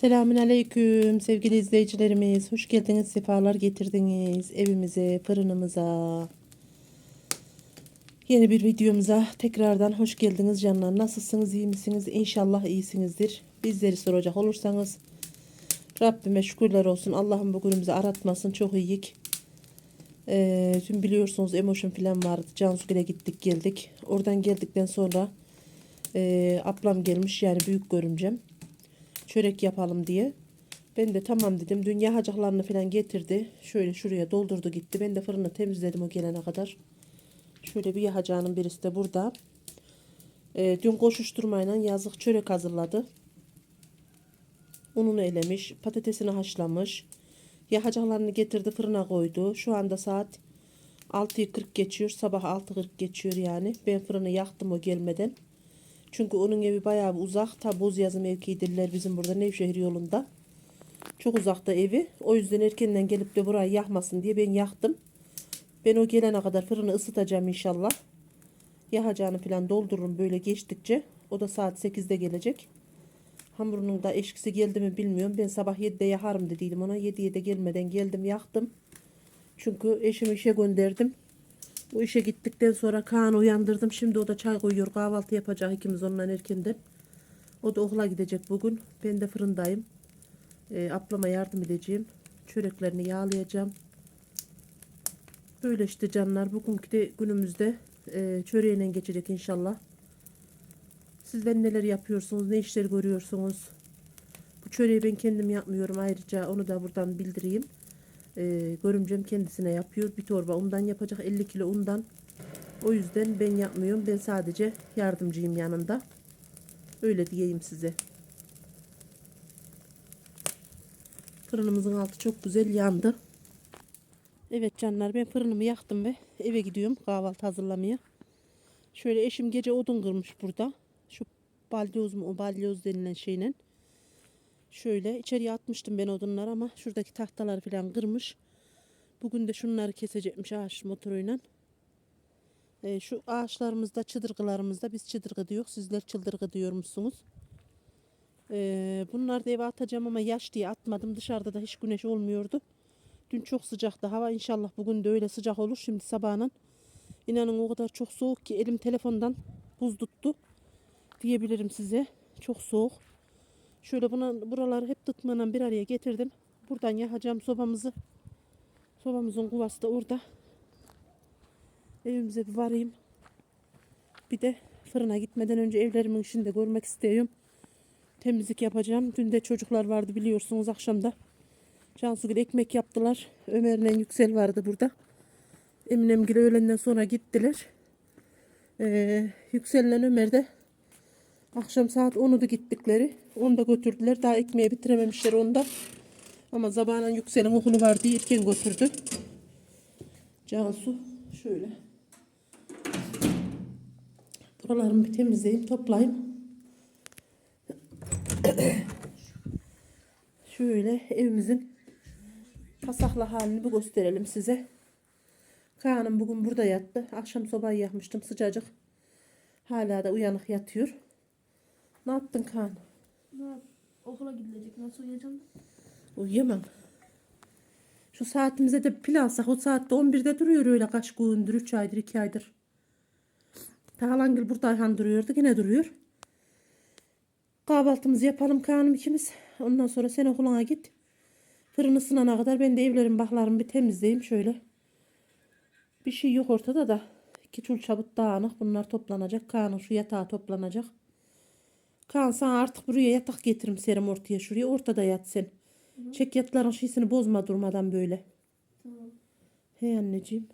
Selamün aleyküm sevgili izleyicilerimiz. Hoş geldiniz, sefalar getirdiniz evimize, fırınımıza. Yeni bir videomuza tekrardan hoş geldiniz canlar. Nasılsınız, iyi misiniz? İnşallah iyisinizdir. Bizleri soracak olursanız Rabbime şükürler olsun. Allah'ım bugünümüzü aratmasın. Çok iyiyik. Ee, tüm biliyorsunuz emotion falan vardı. Cansu'ya gittik geldik. Oradan geldikten sonra e, ablam gelmiş yani büyük görümcem çörek yapalım diye. Ben de tamam dedim. Dün yağacaklarını falan getirdi. Şöyle şuraya doldurdu gitti. Ben de fırını temizledim o gelene kadar. Şöyle bir yağacağının birisi de burada. Ee, dün koşuşturmayla yazık çörek hazırladı. Ununu elemiş. Patatesini haşlamış. Yağacaklarını getirdi fırına koydu. Şu anda saat 6'yı 40 geçiyor. Sabah 6.40 geçiyor yani. Ben fırını yaktım o gelmeden. Çünkü onun evi bayağı bir uzak. Ta Bozyazı mevkidirler bizim burada Nevşehir yolunda. Çok uzakta evi. O yüzden erkenden gelip de burayı yakmasın diye ben yaktım. Ben o gelene kadar fırını ısıtacağım inşallah. Yağacağını falan doldururum böyle geçtikçe. O da saat 8'de gelecek. Hamurunun da eşkisi geldi mi bilmiyorum. Ben sabah 7'de yakarım dediydim ona. 7'ye de gelmeden geldim yaktım. Çünkü eşimi işe gönderdim. Bu işe gittikten sonra Kaan'ı uyandırdım. Şimdi o da çay koyuyor. Kahvaltı yapacak ikimiz onunla erkenden. O da okula gidecek bugün. Ben de fırındayım. Ee, ablama yardım edeceğim. Çöreklerini yağlayacağım. Böyle işte canlar. Bugünkü de günümüzde e, çöreğine geçecek inşallah. Sizler neler yapıyorsunuz? Ne işler görüyorsunuz? Bu çöreği ben kendim yapmıyorum. Ayrıca onu da buradan bildireyim. Ee, görümcem kendisine yapıyor. Bir torba undan yapacak 50 kilo undan. O yüzden ben yapmıyorum. Ben sadece yardımcıyım yanında. Öyle diyeyim size. Fırınımızın altı çok güzel yandı. Evet canlar ben fırınımı yaktım ve eve gidiyorum kahvaltı hazırlamaya. Şöyle eşim gece odun kırmış burada. Şu balyoz mu o balyoz denilen şeyle. Şöyle içeriye atmıştım ben odunları ama şuradaki tahtaları falan kırmış. Bugün de şunları kesecekmiş ağaç motoruyla. Ee, şu ağaçlarımızda çıdırgılarımızda biz çıdırgı diyor. Sizler çıldırgı diyormuşsunuz. Ee, bunları da eve atacağım ama yaş diye atmadım. Dışarıda da hiç güneş olmuyordu. Dün çok sıcaktı hava. İnşallah bugün de öyle sıcak olur. Şimdi sabahın inanın o kadar çok soğuk ki elim telefondan buz tuttu diyebilirim size. Çok soğuk. Şöyle buna buraları hep tıkmadan bir araya getirdim. Buradan yakacağım sobamızı. Sobamızın kuvası da orada. Evimize bir varayım. Bir de fırına gitmeden önce evlerimin işini de görmek istiyorum. Temizlik yapacağım. Dün de çocuklar vardı biliyorsunuz akşamda. Cansu gibi ekmek yaptılar. Ömer'le Yüksel vardı burada. Eminemgil öğlenden sonra gittiler. Ee, Yüksel'le Ömer de Akşam saat 10'da gittikleri. Onu da götürdüler. Daha ekmeği bitirememişler onda. Ama zamanın Yüksel'in okulu var diye erken götürdü. Cansu şöyle. Buralarımı bir temizleyeyim, toplayayım. şöyle evimizin pasaklı halini bir gösterelim size. Kaan'ım bugün burada yattı. Akşam sobayı yakmıştım sıcacık. Hala da uyanık yatıyor. Ne yaptın Kaan? Ne yap- Okula gidilecek. Nasıl uyuyacağım? Uyuyamam. Şu saatimize de pil alsak o saatte 11'de duruyor öyle kaç gündür 3 aydır 2 aydır. Tağlangil burada Ayhan duruyordu yine duruyor. Kahvaltımızı yapalım Kaan'ım ikimiz. Ondan sonra sen okuluna git. Fırın ısınana kadar ben de evlerin baklarımı bir temizleyeyim şöyle. Bir şey yok ortada da. İki çul çabut dağınık bunlar toplanacak. Kaan'ın şu yatağı toplanacak. Kaan sana artık buraya yatak getirim serim ortaya şuraya. Ortada yat sen. Çek yatların şeysini bozma durmadan böyle. Tamam. Hey anneciğim.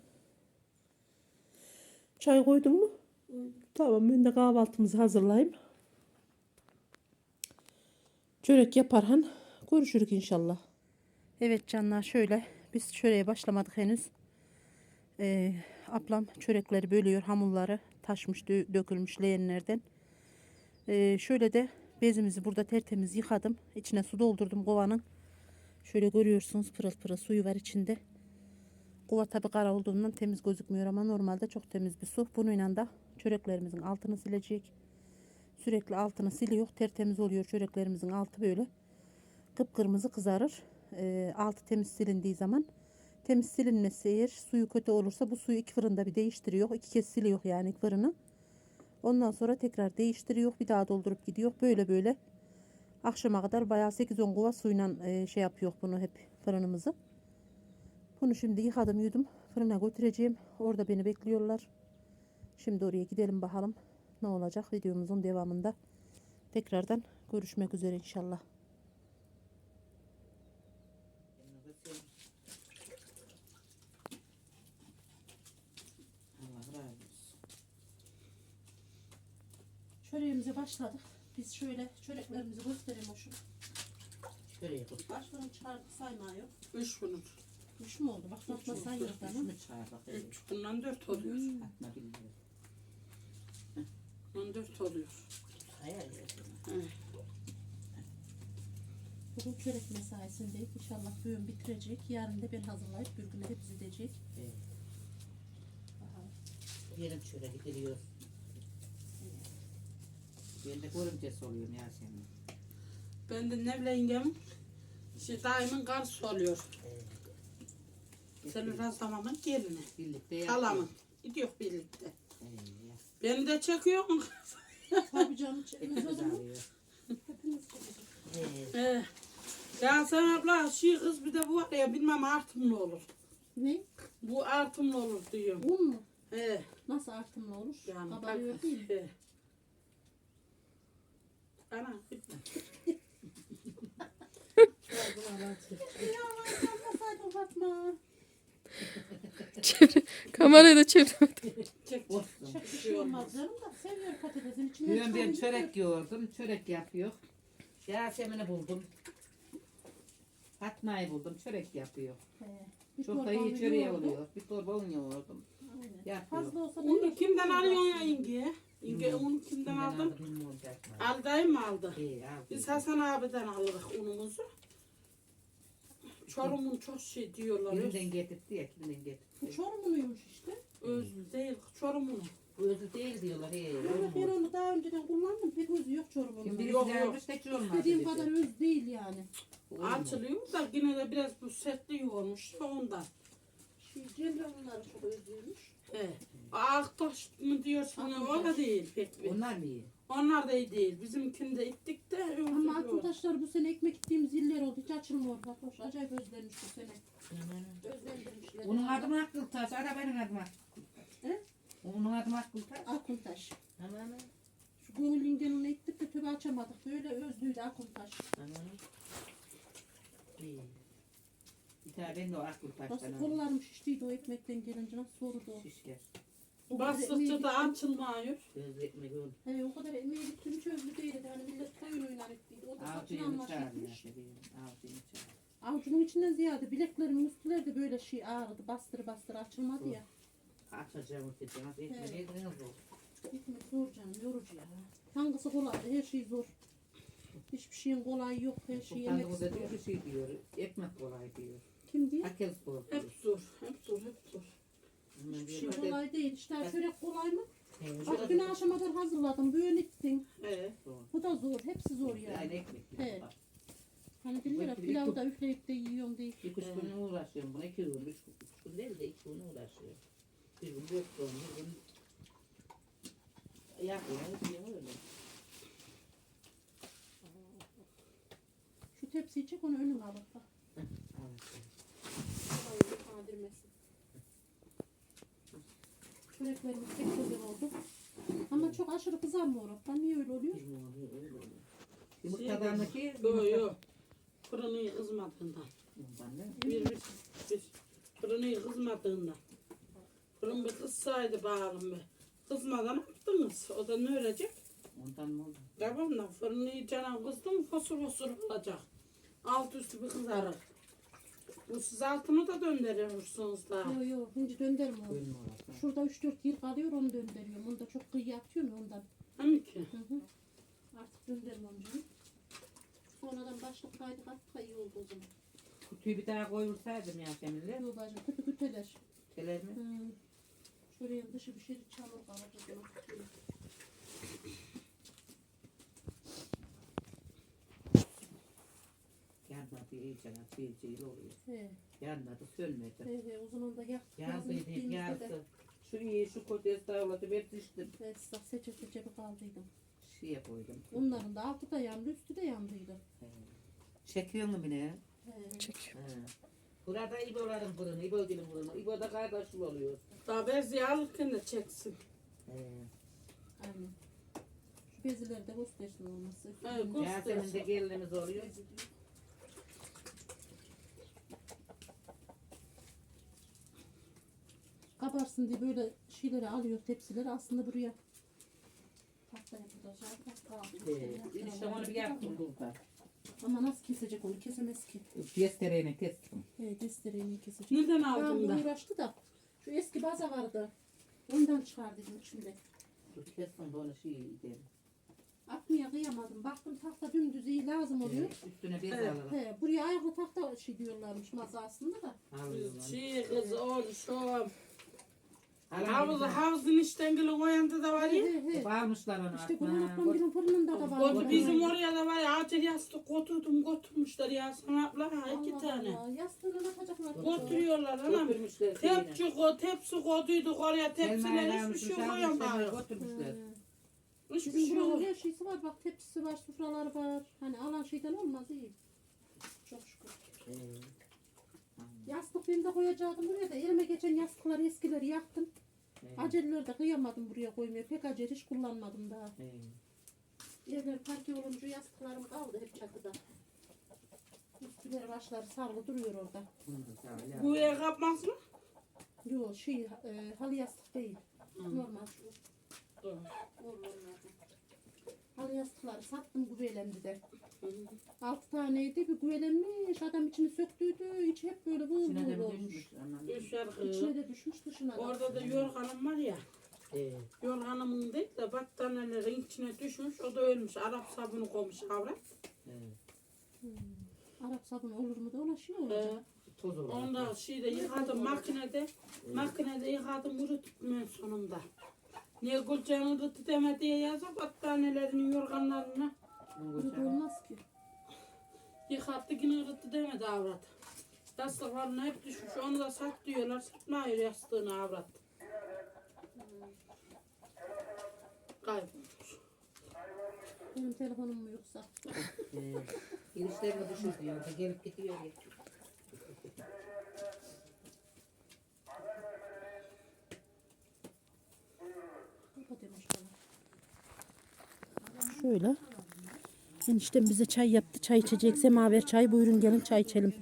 Çay koydun mu? Hı. Tamam ben de kahvaltımızı hazırlayayım. Çörek yaparhan görüşürük inşallah. Evet canlar şöyle biz çöreğe başlamadık henüz. Ee, ablam çörekleri bölüyor hamurları taşmış dö- dökülmüş leğenlerden. Ee, şöyle de bezimizi burada tertemiz yıkadım. İçine su doldurdum kovanın. Şöyle görüyorsunuz pırıl pırıl suyu var içinde. Kova tabi kara olduğundan temiz gözükmüyor ama normalde çok temiz bir su. Bununla da çöreklerimizin altını silecek. Sürekli altını siliyor. Tertemiz oluyor çöreklerimizin altı böyle. kıpkırmızı kızarır. Ee, altı temiz silindiği zaman. Temiz silinmesi eğer suyu kötü olursa bu suyu iki fırında bir değiştiriyor. İki kez siliyor yani fırını. Ondan sonra tekrar değiştiriyor. Bir daha doldurup gidiyor. Böyle böyle akşama kadar bayağı 8-10 kova suyla e, şey yapıyor bunu hep fırınımızı. Bunu şimdi yıkadım yudum. Fırına götüreceğim. Orada beni bekliyorlar. Şimdi oraya gidelim bakalım ne olacak videomuzun devamında. Tekrardan görüşmek üzere inşallah. Çöreğimize başladık. Biz şöyle çöreklerimizi gösterelim hoşum. Şuraya koy. Kaç fırın çıkardık saymıyor. Üç bunun. Üç mü oldu? Bak Fatma sayıyor bana. Şunu çağır bak. Üç bundan dört oluyor. Atma bilmiyor. Bundan dört oluyor. Hayal et. Bugün çörek mesaisindeyiz. İnşallah bugün bitirecek. Yarın da ben hazırlayıp bir güne de bizi edecek. Evet. Bakalım. Yerim şöyle gidiyor. Ben de görümcesi oluyorum Yasemin. Ben de Nevle yengem işte daimin karısı oluyor. Evet. Senin Razamamın gelini. Birlikte yaptık. Halamın. Gidiyor birlikte. Evet. Beni de çekiyor mu? Tabii canım. çekmez o Hepimiz zaman. alıyor. Çekeceğiz. Evet. Ee, ya sen abla şey kız bir de bu var ya bilmem artımlı olur. Ne? Bu artımlı olur diyorum. Un mu? He. Nasıl artımlı olur? Yani Kabarıyor değil mi? He. Ana. Çevir. Kamerayı da çevirmedim. Çek. Çok bir şey olmaz canım da seviyor patatesin içinden Bugün ben çörek yiyordum. Çörek yapıyor. Yasemin'i buldum. Fatma'yı buldum. Çörek yapıyor. Çok da iyi çöreği oluyor. Bir torba un yoğurdum. Yapıyor. Fazla olsa ben de kimden alıyorsun ya yenge? Yenge onu kimden aldın? aldı, bilmiyorum zaten. Aldayım mı aldı? İyi. Biz Hasan abiden alırız unumuzu. Çorum'un çok şey diyorlar. Öz, Kimden getirdi ya, kimden getirdi. Bu çorum unuymuş işte. özlü değil, Çorum'un. Özü değil diyorlar. He, Evet ben onu daha önceden kullandım. Pek özü yok çorumun. Kim Yok, yok. dedi. kadar öz değil yani. Açılıyor da yine de biraz bu sertliği olmuş da ondan. Şey, Cemre onları çok özlüyormuş. He. Aktaş mı diyorsun? O da değil pek bir. Onlar mı iyi? Onlar da iyi değil. Bizimkini de ittik de Ama taşlar bu sene ekmek gittiğimiz iller oldu. Hiç açılmıyor. Bak hoş acayip özlenmiş bu sene. Özlendirmişler. Onun adı mı Akkıl Taş? Arabanın adı mı Akkıl Taş? He? Onun adı mı Akkıl Taş? Akın taş. Aman Şu gönül ingenini ektik de töbe açamadık. Böyle özlüydü akın taş. aman. İyi. Bir tane ben de o Akkıl Taş'tan Nasıl kollarım şiştiydi o ekmekten gelince nasıl soğudu o. Şişker. O kadar Bastıkça da gittim. açılmıyor. Ekmek oldu. He, o kadar emeği gittim hiç özlü değildi. Hani millet koyun oynar ettiydi. O da satın Avcıyı çağırdı. Avucunun içinden ziyade bileklerimin üstleri de böyle şey ağrıdı. Bastırı bastırı açılmadı ya. Açacağım öteceğim. Ekmeği Evet. yediniz o. Ekmek zor canım yorucu ya. Hangisi kolay? Her şey zor. Hiçbir şeyin kolay yok. Her şey yemek Sultanımız da istiyor. diyor ki şey diyor. Ekmek kolay diyor. Kim diyor? Herkes zor diyor. Hep zor, hep zor, hep zor. Hiçbir şey kolay değil. İşte çörek kolay mı? "He, Bak dün akşama kadar hazırladım. Böyle ettin. He. zor." Bu da zor. Hepsi zor Yani yani. ekmek He. yiyor. Bak, Hani diyorlar ya Bu- bu- pilavı da üfleyip de yiyorum diye. Bir üç gün uğraşıyorum buna. iki gün, üç gün. Üç gün değil de iki gün uğraşıyorum. Bir gün dört gün, bir gün yapıyorum, yapıyorum öyle. Şu tepsiyi çek onu önüne al bak. Evet. Kolay kadirmesin. Çöreklerimiz pek güzel oldu. Ama çok aşırı kızarmıyor. Bak niye öyle oluyor? Bilmiyorum, öyle oluyor. Şey Yumurtadanlıki Yok yok. Fırını kızmadığından. Bir, bir, bir. Fırını kızmadığından. Fırın bir kızsaydı bağırım be. Kızmadan yaptınız. O da ne ölecek? Ondan mı oldu? Tamam da fırını cana kızdı mı fosur fosur olacak. Alt üstü bir kızarır. Bu siz altını da döndürüyorsunuz da. Yok yok. Şimdi dönderim onu. Şurada 3-4 yıl kalıyor onu döndürüyorum. Onu da çok kıyı atıyorum ondan. Hem ki. Hı hı. Artık döndürmem canım. Sonradan başlık kaydı kattık iyi oldu o zaman. Kutuyu bir daha koyursaydım ya seninle. Yok bacım kötü köteler. Teler mi? Hı. Şuraya dışı bir şey çamur kalacak. tutuyor. bir iyice çiğ çiğ oluyor. He, Yanmadı sönmedi. he, he, uzununda yaktık. Yazın Yazdıydı gittiğimizde de. yazdı. Şu iyi şu kötü estağfurullah ben düştüm. Esnaf seçe seçe bir kaldıydım. Şeye koydum. Onların da altı da yandı, üstü de yandıydı. He. Çekiyor mu beni? He. Çekiyor. He. Burada İbo'ların fırını, İbo dilin fırını. İbo da kardeşim oluyor. Daha bezi alırken de çeksin. He. Aynen. Şu bezileri de göstersin olması. Evet, Üstünün Yasemin de gelinimiz oluyor. Kabarsın diye böyle şeyleri alıyor tepsileri aslında buraya He. İşte onu bir yaptım burada. Ama nasıl kesecek onu kesemez ki. Destereyle kestim. He destereğini kesecek. Nereden aldın da? uğraştı da şu eski baza vardı. Ondan çıkardıydım içinde. Dur kestim de onu şey gidelim. Atmaya kıyamadım. Baktım tahta dümdüz iyi lazım oluyor. Üstüne bez Evet. alalım. He, buraya ayaklı tahta şey diyorlarmış masa aslında da. Alıyorlar. Şey kız oğlu şu Alın havuz havuzun işten gelin o yanda da var ya. Bağırmışlar onu. İşte aklına. Gülhan ablam fırınında da var. Bizim oraya da var ya acil yastık götürdüm götürmüşler ya sana abla ha iki tane. Yastığına atacaklar. Götürüyorlar anam. Tepçi ko, tepsi koyduyduk oraya tepsiler hiçbir şey almışlar, koyamıyor. Götürmüşler. Hiçbir şey yok. her şeysi var. Bak tepsisi var, sufraları var. Hani alan şeyden olmaz iyi. Çok şükür. Yastık benim de koyacaktım buraya da. Elime geçen yastıkları eskileri yaktım. De kıyamadım buraya koymaya. Pek acele hiç kullanmadım daha. ee. Evler parke olunca yastıklarım kaldı hep çatıda. Üstleri başları sarılı duruyor orada. Bu ev kapmaz mı? Yok şey e, halı yastık değil. Normal şu. Normal. Halı yastıkları sattım güvelendi de. Altı taneydi bir güvelenmiş. Adam içini söktüydü. İçi hep böyle vıl İçine de mi olmuş. düşmüş? Aman. İçine de düşmüş dışına da. Orada da yorganım var ya. Ee, Yorganımın değil de battaniyelerin içine düşmüş. O da ölmüş. Arap sabunu koymuş avrat. ee. Arap sabunu olur mu da ulaşıyor Ee, olacak. Toz olur. onu da şeyde yıkadım makinede. Makinede yıkadım uruttum en sonunda. Niye Gülcan urutu deme diye yazıp battaniyelerini yorganlarına Koyacağım. olmaz ki. yıkattı yine urutu demedi avrat. Yastıklarına hep düşmüş. Onu da sat diyorlar. Satmıyor yastığını avrat. Kaybolmuş. Benim telefonum mu yoksa? Girişlerine düşür diyor. Gelip gidiyor. Şöyle. Eniştem bize çay yaptı. Çay içecek. Semaver çay. Buyurun gelin çay içelim.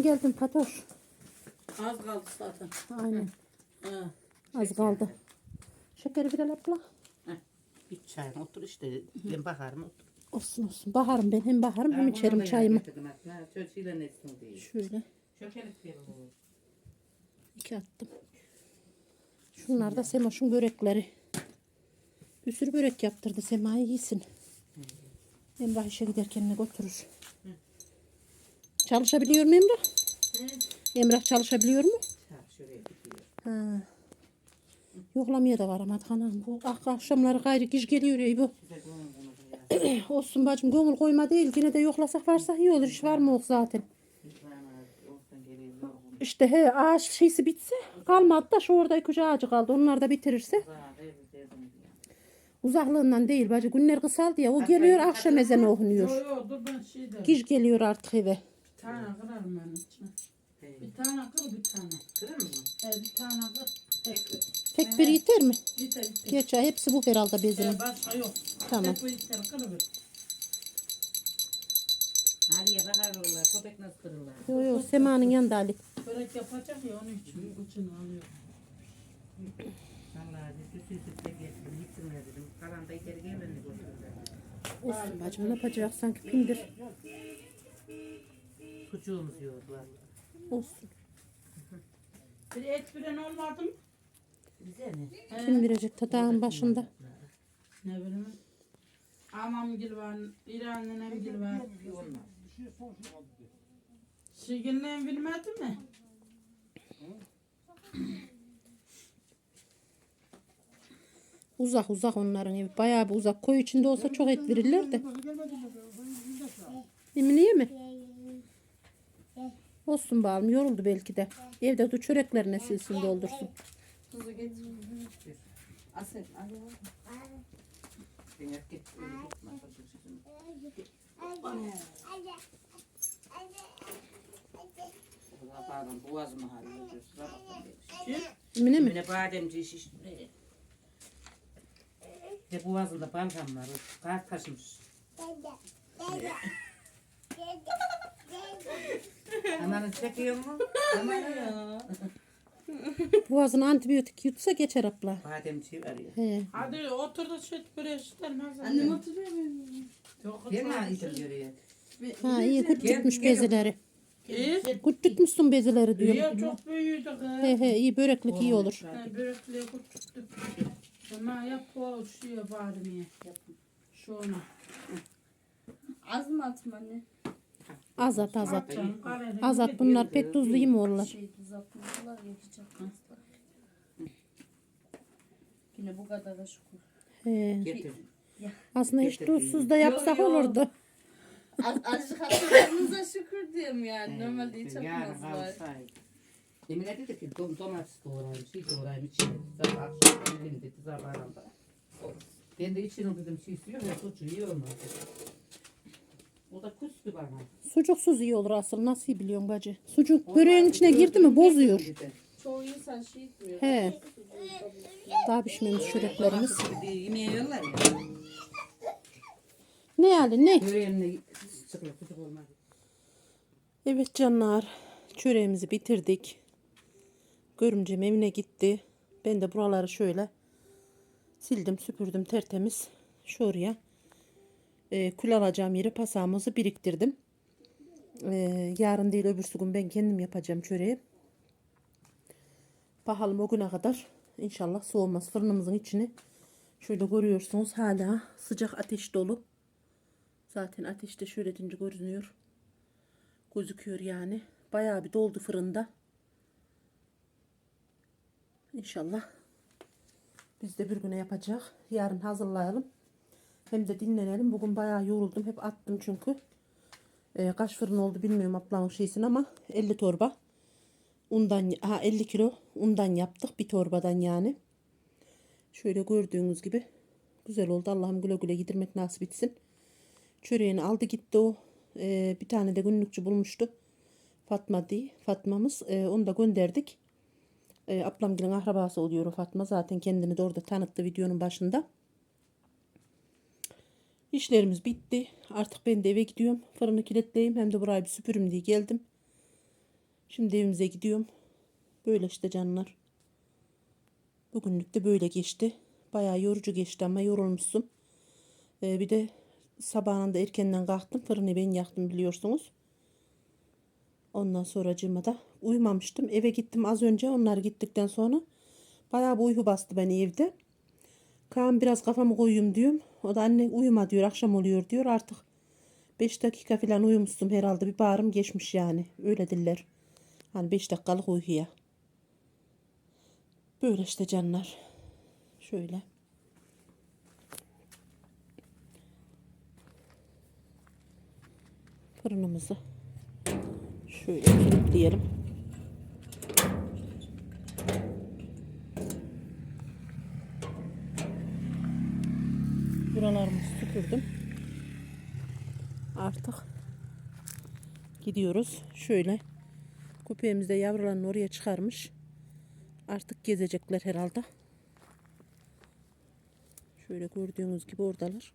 Ben geldim Fatoş. Az kaldı zaten. Aynen. Ha. Az kaldı. Şekeri bir abla. Bir çay otur işte. Ben bakarım otur. Olsun olsun. Baharım ben. Hem baharım hem içerim çayımı. Çöçüyle netsin diye. Şöyle. İki attım. Şunlar da Semoş'un börekleri. Bir sürü börek yaptırdı. Sema'yı yesin. Emrah işe giderken ne götürür. Çalışabiliyor mu Emrah? Emrah çalışabiliyor mu? Gidiyor. Ha. Yoklamaya da var ama hanım. Bu ah, akşamları gayrı giş geliyor ya bu. Olsun bacım gönül koyma değil. Yine de yoklasak varsa iyi olur. İş var mı yok zaten. İşte he ağaç şeysi bitse kalmadı da şu orada iki ağacı kaldı. Onlar da bitirirse uzaklığından değil bacı. Günler kısaldı ya. O geliyor akşam ezanı Yo okunuyor. şey. Giş geliyor artık eve. Bir tane kırarım ben içine. Hey, Bir tane kır bir tane. Kırır mı? He bir tane kır. Tek Tek bir yeter mi? Yeter yeter. Geç ha, hepsi bu herhalde bezinin. He başka yok. Tamam. Tek bir yeter kırıver. Ali'ye bakar olurlar. Köpek nasıl kırırlar? Yo yo Sema'nın yanında Ali. Börek yapacak ya onun için. için alıyor. Vallahi süsü süsü getirdim. Gitsinler dedim. Kalan da içeri götürdüler. Olsun bacım ne yapacak sanki pindir. Sucuğumuz yok var. Olsun. Bir et bilen olmadı mı? Bize mi? Kim bilecek tadağın başında. Ne bileyim. Amam gil var, İran nenem gil var. Bir olmaz. Şigillen bilmedi mi? Uzak uzak onların evi. Bayağı bir uzak. Koy içinde olsa çok et verirler de. Emine mi? Olsun bağım yoruldu belki de. Evde de çöreklerine silsin doldursun. Pardon, demiş. Emine mi? Emine bademci şiş. De boğazında balgam var. o Kar taşmış. Amanı çekiyor mu? Aman ya. Boğazına antibiyotik yutsa geçer abla. Bademci arıyor. He. Hadi otur da süt böreği istermez. Annem oturuyor benim. Yok, Gel ha itin görüyor. Ha iyi küçültmüş Gel, gel. bezeleri. İyi. Küçültmüşsün bezeleri diyorum. İyi çok büyüdü kız. He he iyi böreklik iyi olur. Ha, Börekliği küçülttük. Ama yap o şey bari mi? Şuna. Az mı atma anne? Azat azat. Azat bunlar pek tuzlu. Şey ya hiç atmazlar. Yine bu kadar da şükür. He. Getir. Aslında hiç tuzsuz da yapsak Yo, yo. olurdu. Az, azıcık attıklarınıza şükür diyorum yani. Normalde hiç Yani atmazlar. kalsaydı. Emine dedi ki dom, domates doğrayayım, şey doğrayayım içine. Sabah akşam dedi sabahında. Ben de içine dedim şey istiyor ya suçu olmaz dedi. O da küstü bana. Sucuksuz iyi olur asıl. Nasıl biliyorsun bacı? Sucuk böreğin içine girdi mi bozuyor. Çoğu insan şey etmiyor. He. Daha pişmemiş çöreklerimiz. Yemeğe yollar ya. Ne yani ne? Böreğimle sıkıyor olmaz. Evet canlar. Çöreğimizi bitirdik. Görümcem evine gitti. Ben de buraları şöyle sildim süpürdüm tertemiz. Şuraya e, kül alacağım yere pasağımızı biriktirdim. E, yarın değil öbürsü gün ben kendim yapacağım çöreği. Bakalım o güne kadar inşallah soğumaz. Fırınımızın içini şöyle görüyorsunuz hala sıcak ateş dolu. Zaten ateşte şöyle dince görünüyor gözüküyor yani. Bayağı bir doldu fırında. İnşallah biz de bir güne yapacak. Yarın hazırlayalım. Hem de dinlenelim. Bugün bayağı yoruldum. Hep attım çünkü. Ee, kaç fırın oldu bilmiyorum ablamın şeysin ama 50 torba. Undan, ha 50 kilo undan yaptık. Bir torbadan yani. Şöyle gördüğünüz gibi güzel oldu. Allah'ım güle güle yedirmek nasip etsin. Çöreğini aldı gitti o. Ee, bir tane de günlükçü bulmuştu. Fatma diye. Fatma'mız. Ee, onu da gönderdik. Ee, ablamgilin akrabası oluyor Fatma. Zaten kendini de orada tanıttı videonun başında. İşlerimiz bitti. Artık ben de eve gidiyorum. Fırını kilitleyeyim. Hem de burayı bir süpürüm diye geldim. Şimdi evimize gidiyorum. Böyle işte canlar. Bugünlük de böyle geçti. Bayağı yorucu geçti ama yorulmuşsun. Ee, bir de sabahında erkenden kalktım. Fırını ben yaktım biliyorsunuz. Ondan sonra da uyumamıştım. Eve gittim az önce. Onlar gittikten sonra bayağı bir uyku bastı beni evde. Kaan biraz kafamı koyayım diyorum. O da anne uyuma diyor. Akşam oluyor diyor. Artık 5 dakika falan uyumuştum herhalde. Bir bağrım geçmiş yani. Öyle diller. Hani 5 dakikalık uykuya. Böyle işte canlar. Şöyle. fırınımızı şöyle kilitleyelim. Süpürdüm. Artık gidiyoruz. Şöyle köpeğimiz de yavrularını oraya çıkarmış. Artık gezecekler herhalde. Şöyle gördüğünüz gibi oradalar.